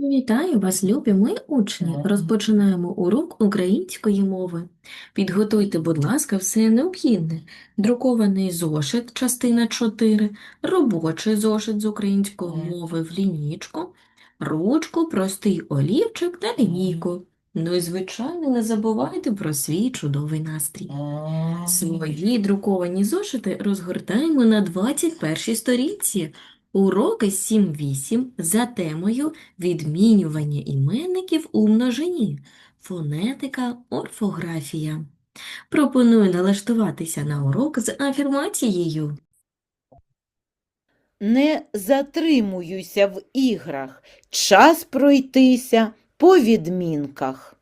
Вітаю вас, любі мої учні! Розпочинаємо урок української мови. Підготуйте, будь ласка, все необхідне. Друкований зошит, частина 4, робочий зошит з української мови в лінійку, ручку, простий олівчик та лінійку. Ну і, звичайно, не забувайте про свій чудовий настрій. Свої друковані зошити розгортаємо на 21 сторінці. Уроки 7-8 за темою відмінювання іменників у множині, фонетика, орфографія. Пропоную налаштуватися на урок з афірмацією. Не затримуюся в іграх, час пройтися по відмінках.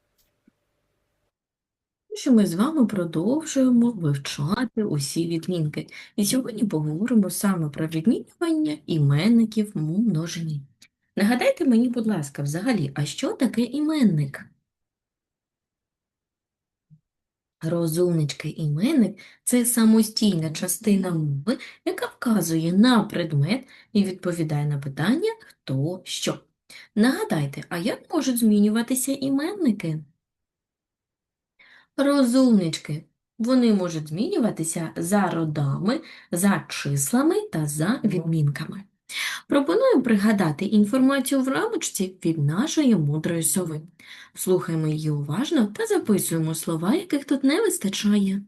Що ми з вами продовжуємо вивчати усі відмінки. І сьогодні поговоримо саме про відмінювання іменників у множині. Нагадайте мені, будь ласка, взагалі, а що таке іменник? Розумнички іменник – це самостійна частина мови, яка вказує на предмет і відповідає на питання «хто що». Нагадайте, а як можуть змінюватися іменники? Розумнички. Вони можуть змінюватися за родами, за числами та за відмінками. Пропоную пригадати інформацію в рамочці від нашої мудрої сови. Слухаємо її уважно та записуємо слова, яких тут не вистачає.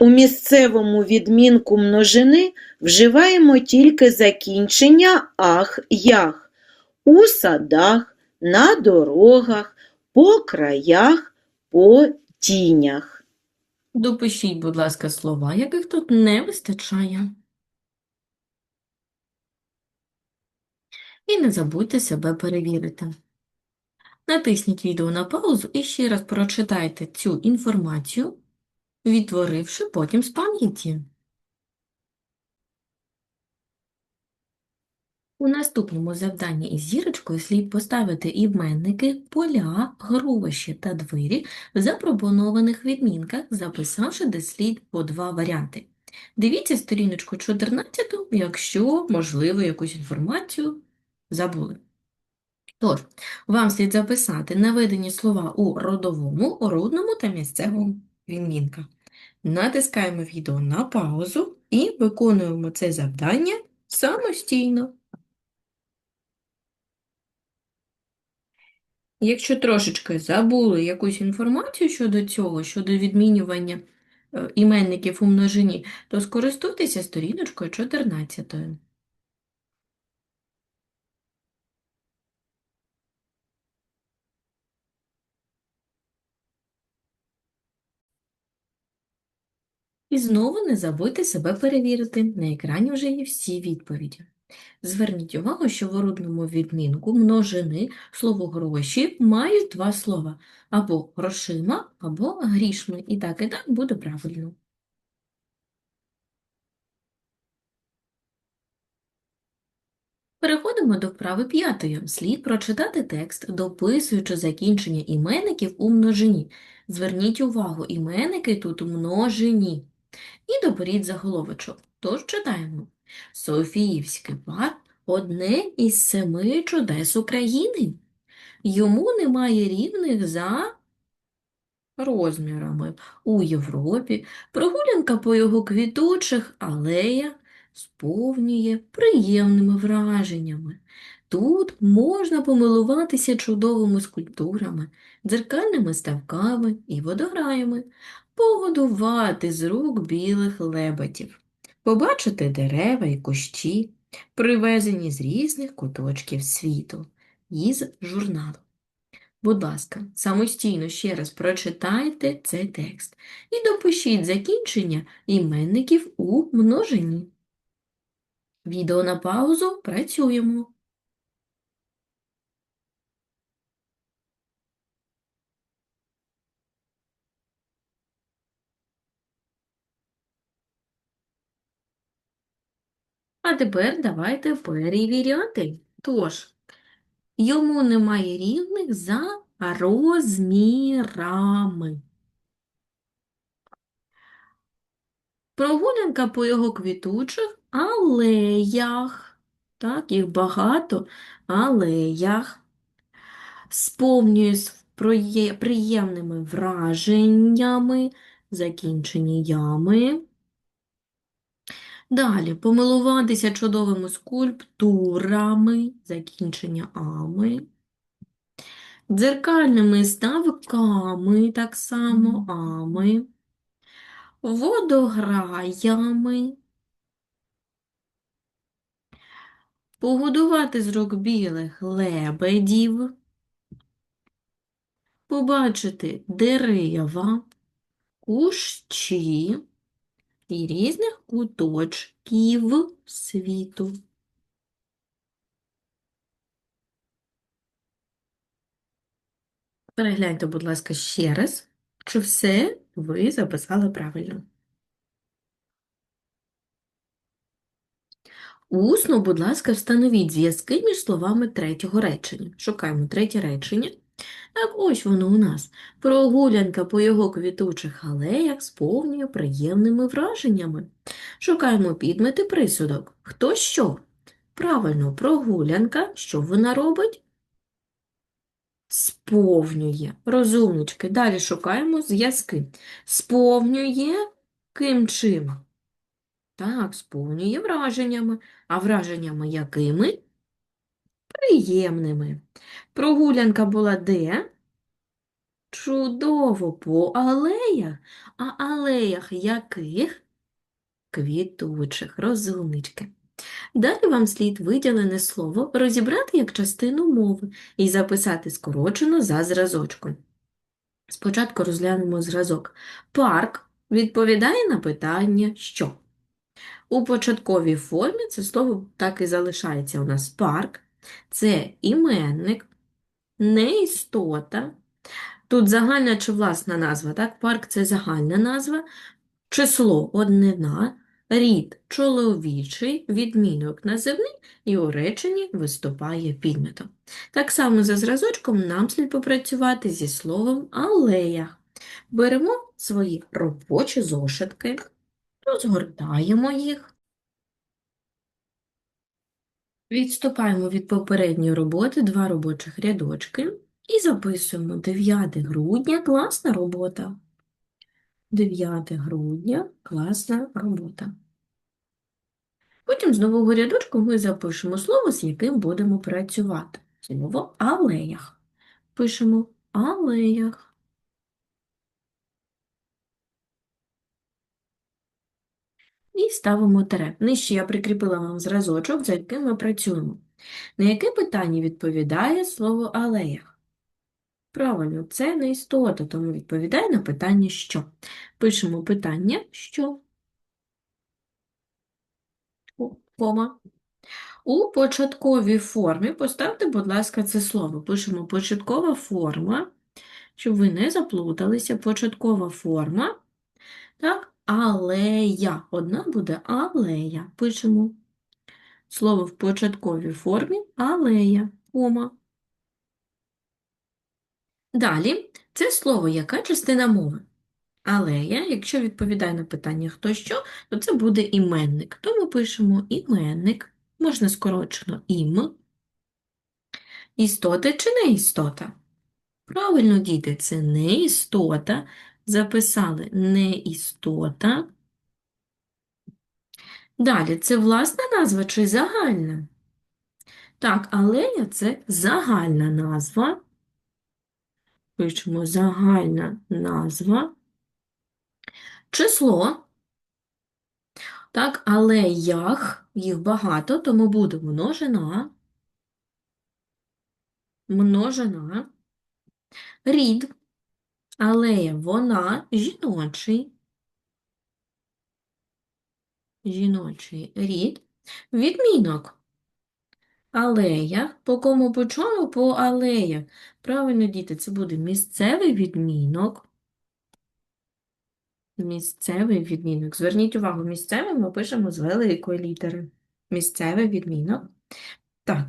У місцевому відмінку множини вживаємо тільки закінчення ах, ях. У садах, на дорогах, по краях, по тінях. Допишіть, будь ласка, слова, яких тут не вистачає. І не забудьте себе перевірити. Натисніть відео на паузу і ще раз прочитайте цю інформацію, відтворивши потім з пам'яті. У наступному завданні із зірочкою слід поставити іменники, поля, гроші та двері в запропонованих відмінках, записавши де слід по два варіанти. Дивіться сторіночку 14, якщо, можливо, якусь інформацію забули. Тож, вам слід записати наведені слова у родовому, орудному та місцевому відмінках. Натискаємо відео на паузу і виконуємо це завдання самостійно. Якщо трошечки забули якусь інформацію щодо цього, щодо відмінювання е, іменників у множині, то скористуйтеся сторіночкою 14. І знову не забудьте себе перевірити. На екрані вже є всі відповіді. Зверніть увагу, що в орудному відмінку множини слово гроші мають два слова або грошима, або грішми. І так, і так буде правильно. Переходимо до вправи п'ятої. Слід прочитати текст, дописуючи закінчення іменників у множині. Зверніть увагу, іменники тут у множині. І доберіть заголовочок. Тож читаємо. Софіївський парк – одне із семи чудес України. Йому немає рівних за розмірами. У Європі прогулянка по його квітучих алеях сповнює приємними враженнями. Тут можна помилуватися чудовими скульптурами, дзеркальними ставками і водограями, погодувати з рук білих лебедів, побачити дерева і кущі, привезені з різних куточків світу, із журналу. Будь ласка, самостійно ще раз прочитайте цей текст і допишіть закінчення іменників у множині. Відео на паузу працюємо. А тепер давайте перевіряти. Тож, йому немає рівних за розмірами. Прогулянка по його квітучих алеях. так, їх багато, алеях, сповнююсь приємними враженнями, закінчені ями. Далі. Помилуватися чудовими скульптурами, закінчення ами, дзеркальними ставками, так само ами, водограями, погодувати з рук білих лебедів, побачити дерева, кущі і різних куточків світу. Перегляньте, будь ласка, ще раз, чи все ви записали правильно. Усно, будь ласка, встановіть зв'язки між словами третього речення. Шукаємо третє речення. Так ось воно у нас. Прогулянка по його квітучих алеях сповнює приємними враженнями. Шукаємо підмети присудок. Хто що? Правильно, прогулянка. Що вона робить? Сповнює. Розумнички. Далі шукаємо зв'язки. Сповнює ким чим? Так, сповнює враженнями. А враженнями якими? Приємними. Прогулянка була де? Чудово, по алеях. А алеях яких? Квітучих, розумнички. Далі вам слід виділене слово розібрати як частину мови і записати скорочено за зразочком. Спочатку розглянемо зразок. Парк відповідає на питання «що?». У початковій формі це слово так і залишається у нас парк. Це іменник, не істота. Тут загальна чи власна назва, так? Парк це загальна назва, число однина, рід чоловічий, відмінок називний і у реченні виступає підметом. Так само за зразочком нам слід попрацювати зі словом алея. Беремо свої робочі зошитки, розгортаємо їх. Відступаємо від попередньої роботи два робочих рядочки і записуємо 9 грудня класна робота. 9 грудня класна робота. Потім з нового рядочку ми запишемо слово, з яким будемо працювати. Слово алеях. Пишемо алеях. І ставимо тире. Нижче я прикріпила вам зразочок, за яким ми працюємо. На яке питання відповідає слово алеях? Правильно, це не істота, тому відповідає на питання що. Пишемо питання що. Кома. У початковій формі поставте, будь ласка, це слово. Пишемо початкова форма, щоб ви не заплуталися. Початкова форма. Так, алея. Одна буде алея. Пишемо слово в початковій формі алея. Кома. Далі, це слово яка частина мови? Алея, якщо відповідає на питання хто що, то це буде іменник. Тому пишемо іменник, можна скорочено ім. Істота чи не істота? Правильно, діти, це не істота. Записали не істота. Далі, це власна назва чи загальна? Так, алея це загальна назва. Пишемо загальна назва. Число. Так, алеях, їх багато, тому буде множина. Множина. Рід. Алея, вона жіночий. Жіночий рід. Відмінок. Алея. По кому по чому? По алеях. Правильно, діти, це буде місцевий відмінок. Місцевий відмінок. Зверніть увагу, місцевий ми пишемо з великої літери. Місцевий відмінок. Так.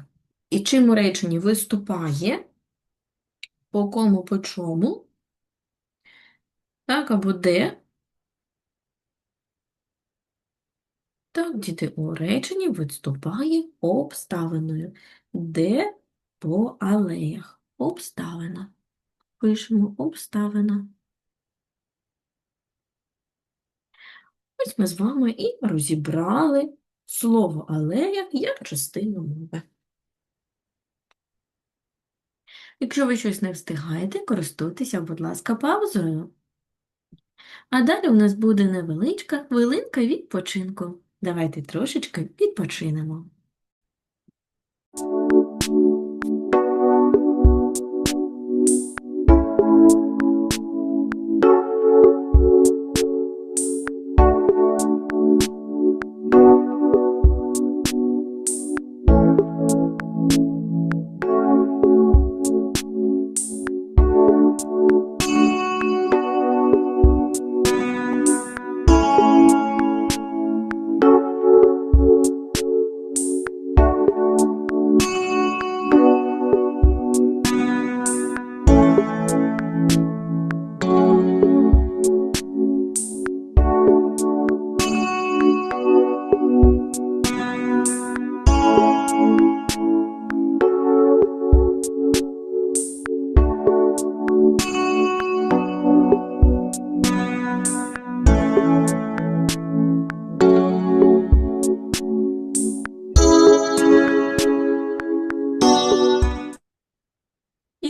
І чим у реченні виступає? По кому по чому? Так, або де? Так, діти, у реченні виступає обставиною. Де по алеях? Обставина. Пишемо обставина. Ось ми з вами і розібрали слово алея як частину мови. Якщо ви щось не встигаєте, користуйтеся, будь ласка, паузою. А далі у нас буде невеличка хвилинка відпочинку. Давайте трошечки відпочинемо.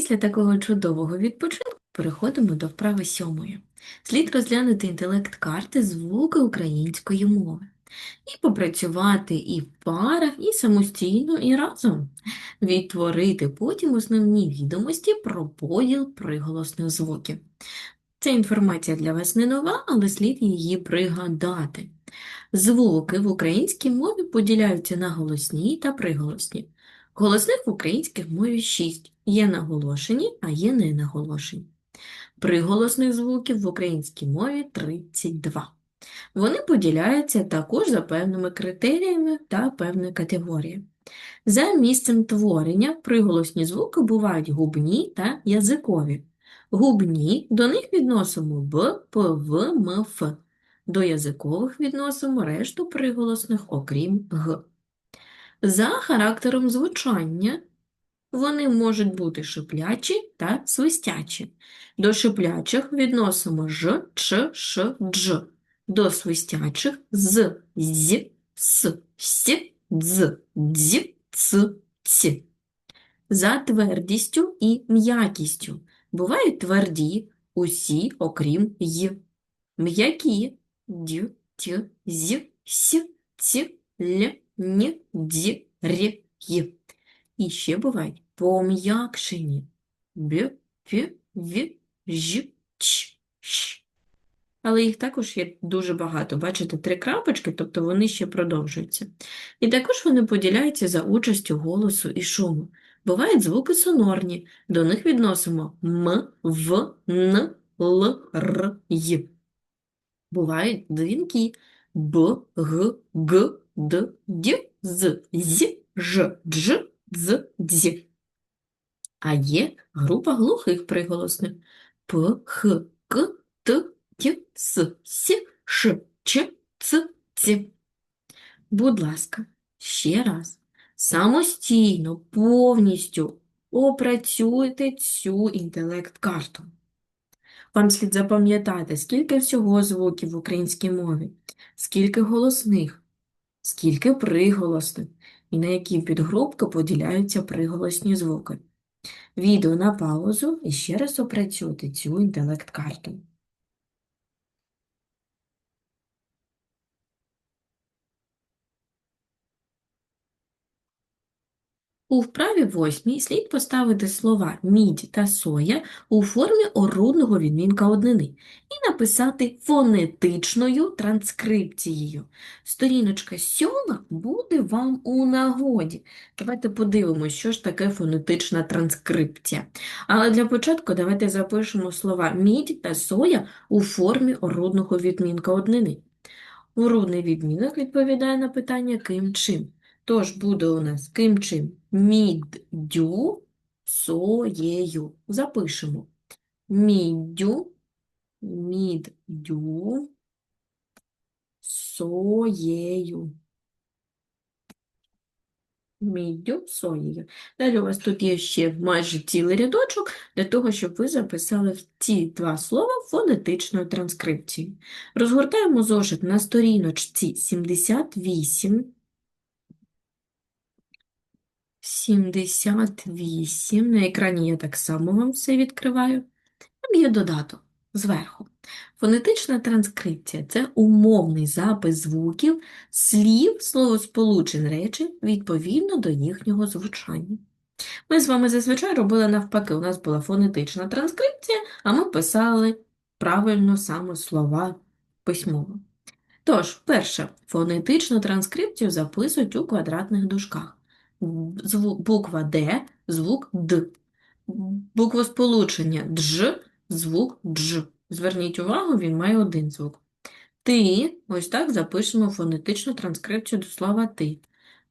Після такого чудового відпочинку переходимо до вправи сьомої. Слід розглянути інтелект карти звуки української мови і попрацювати і в парах, і самостійно, і разом. Відтворити потім основні відомості про поділ приголосних звуків. Ця інформація для вас не нова, але слід її пригадати. Звуки в українській мові поділяються на голосні та приголосні. Голосних в українській мові 6. Є наголошені, а є ненаголошені. Приголосних звуків в українській мові 32. Вони поділяються також за певними критеріями та певною категорією. За місцем творення приголосні звуки бувають губні та язикові. Губні до них відносимо б, п, в, м, ф. До язикових відносимо решту приголосних, окрім г. За характером звучання вони можуть бути шиплячі та свистячі. До шиплячих відносимо ж, ч, ш, дж. До свистячих з, з, с, с, дз, дз, ц, ц. За твердістю і м'якістю бувають тверді усі, окрім й. М'які д, т, з, с, ц, л, н, дз, р, й. І ще бувають пом'якшені. Але їх також є дуже багато. Бачите, три крапочки, тобто вони ще продовжуються. І також вони поділяються за участю голосу і шуму. Бувають звуки сонорні, до них відносимо м, в, н, л, р, й. Бувають дзвінки б, г, г, д, д, з, з, ж, дж, дз. А є група глухих приголосних п, х, к, т, т, с, с, ш, ч, ц, ц. Будь ласка, ще раз, самостійно, повністю опрацюйте цю інтелект-карту. Вам слід запам'ятати, скільки всього звуків в українській мові, скільки голосних, скільки приголосних, і на які підгрупки поділяються приголосні звуки. Відео на паузу і ще раз опрацюйте цю інтелект-карту. У вправі восьмій слід поставити слова мідь та соя у формі орудного відмінка однини і написати фонетичною транскрипцією. Сторіночка сьома буде вам у нагоді. Давайте подивимося, що ж таке фонетична транскрипція. Але для початку давайте запишемо слова мідь та соя у формі орудного відмінка однини. Орудний відмінок відповідає на питання ким чим. Тож буде у нас ким чим? Міддю соєю. Запишемо. Міддю, міддю соєю. Міддю соєю. Далі у вас тут є ще майже цілий рядочок для того, щоб ви записали ці два слова фонетичною транскрипцією. Розгортаємо зошит на сторіночці 78. 78. На екрані я так само вам все відкриваю. Там є додаток зверху. Фонетична транскрипція це умовний запис звуків, слів, словосполучень речень відповідно до їхнього звучання. Ми з вами зазвичай робили навпаки. У нас була фонетична транскрипція, а ми писали правильно саме слова письмово. Тож, перше, фонетичну транскрипцію записують у квадратних дужках. Буква Д, звук Д. Буквосполучення дж, звук дж. Зверніть увагу, він має один звук. Ти, ось так запишемо фонетичну транскрипцію до слова ти.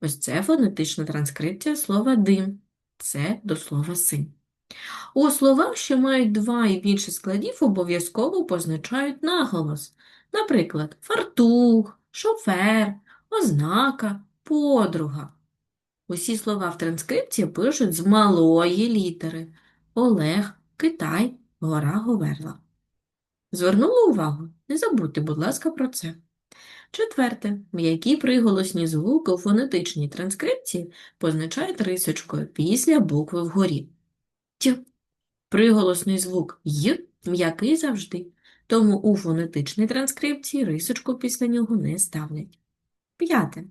Ось це фонетична транскрипція слова дим. Це до слова син. У словах, що мають два і більше складів, обов'язково позначають наголос. Наприклад, фартух, шофер, ознака, подруга. Усі слова в транскрипції пишуть з малої літери. Олег, Китай, гора Говерла. Звернули увагу? Не забудьте, будь ласка, про це. Четверте. М'які приголосні звуки у фонетичній транскрипції позначають рисочкою після букви вгорі. Т. Приголосний звук Й м'який завжди, тому у фонетичній транскрипції рисочку після нього не ставлять. П'яте.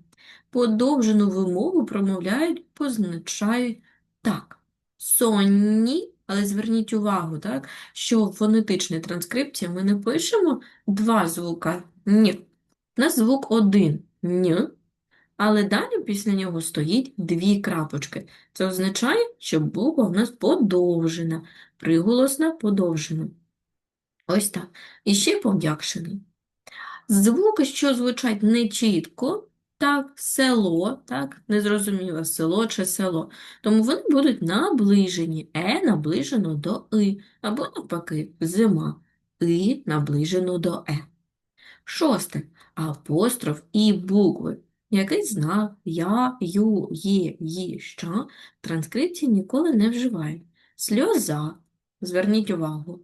Подовжену вимову промовляють, позначають так. Сонні, але зверніть увагу, так, що в фонетичній транскрипції ми не пишемо два звука «н». У нас звук один «н», але далі після нього стоїть дві крапочки. Це означає, що буква у нас подовжена, приголосна подовжена. Ось так. І ще пом'якшений. Звуки, що звучать нечітко, так, село, так, незрозуміло, село чи село, тому вони будуть наближені. Е наближено до И, або навпаки, зима. И наближено до Е. Шосте. Апостроф і букви. Який знак я, ю, є, ї, що в транскрипції ніколи не вживають. Сльоза. Зверніть увагу.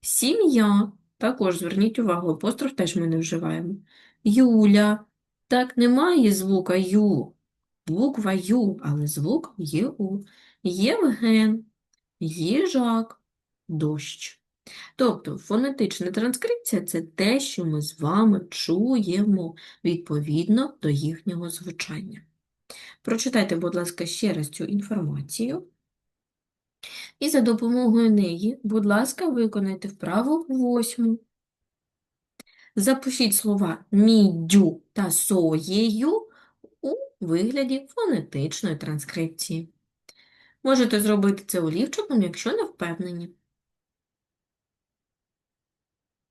Сім'я. Також зверніть увагу, апостроф теж ми не вживаємо. Юля. Так, немає звука Ю. Буква Ю, але звук ЄУ. Євген. Їжак. Дощ. Тобто фонетична транскрипція – це те, що ми з вами чуємо відповідно до їхнього звучання. Прочитайте, будь ласка, ще раз цю інформацію. І за допомогою неї, будь ласка, виконайте вправу восьму. Запишіть слова міддю та соєю у вигляді фонетичної транскрипції. Можете зробити це олівчиком, якщо не впевнені.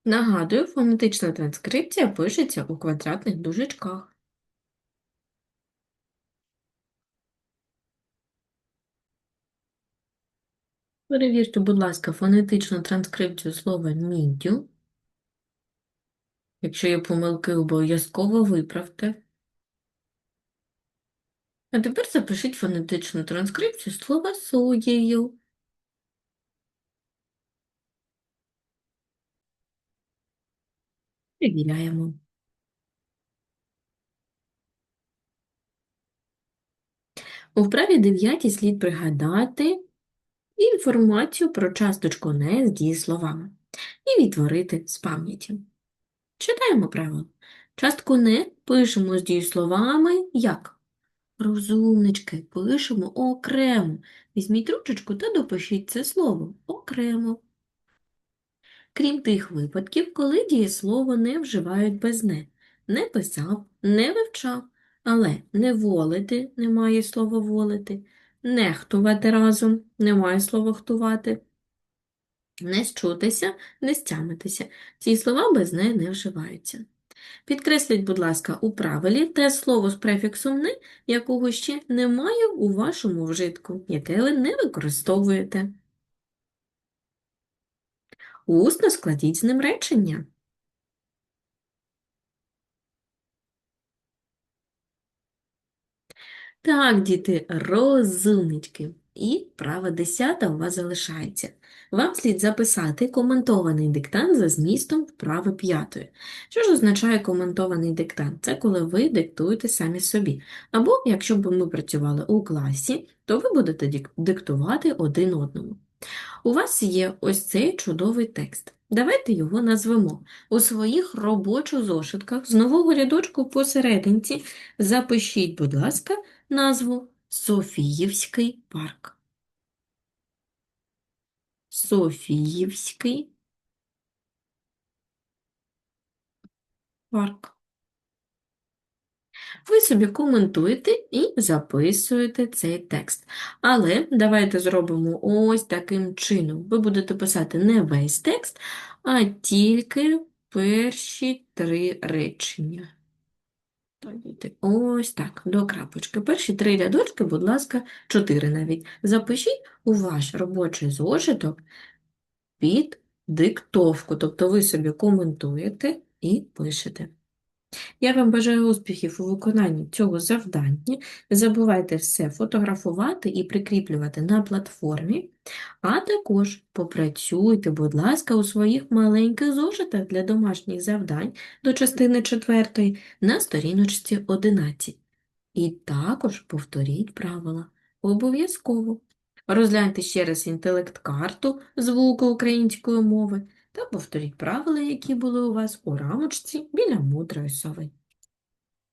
Нагадую, фонетична транскрипція пишеться у квадратних дужечках. Перевірте, будь ласка, фонетичну транскрипцію слова міддю. Якщо є помилки, обов'язково виправте. А тепер запишіть фонетичну транскрипцію слова соєю. Перевіряємо. У вправі 9 слід пригадати інформацію про часточку «не» з дієсловами і відтворити з пам'яті. Читаємо правило. Частку «не» пишемо з дієсловами як? Розумнички, пишемо окремо. Візьміть ручечку та допишіть це слово окремо. Крім тих випадків, коли дієслово не вживають без «не». Не писав, не вивчав, але не волити немає слова волити, нехтувати разом немає слова хтувати, не щутися, не стямитися. Ці слова без «не» не вживаються. Підкресліть, будь ласка, у правилі те слово з префіксом «не», якого ще немає у вашому вжитку, яке ви не використовуєте. Усно складіть з ним речення. Так, діти, розумнички. І права десята у вас залишається. Вам слід записати коментований диктант за змістом вправи п'ятої. Що ж означає коментований диктант? Це коли ви диктуєте самі собі. Або, якщо б ми працювали у класі, то ви будете диктувати один одному. У вас є ось цей чудовий текст. Давайте його назвемо. У своїх робочих зошитках з нового рядочку посерединці запишіть, будь ласка, назву Софіївський парк. Софіївський парк. Ви собі коментуєте і записуєте цей текст. Але давайте зробимо ось таким чином. Ви будете писати не весь текст, а тільки перші три речення. Ось так, до крапочки. Перші три рядочки, будь ласка, чотири навіть. Запишіть у ваш робочий зошиток під диктовку. Тобто ви собі коментуєте і пишете. Я вам бажаю успіхів у виконанні цього завдання. Не забувайте все фотографувати і прикріплювати на платформі, а також попрацюйте, будь ласка, у своїх маленьких зошитах для домашніх завдань до частини 4 на сторіночці 11. І також повторіть правила. Обов'язково. Розгляньте ще раз інтелект-карту звуку української мови та повторіть правила, які були у вас у рамочці біля мудрої сови.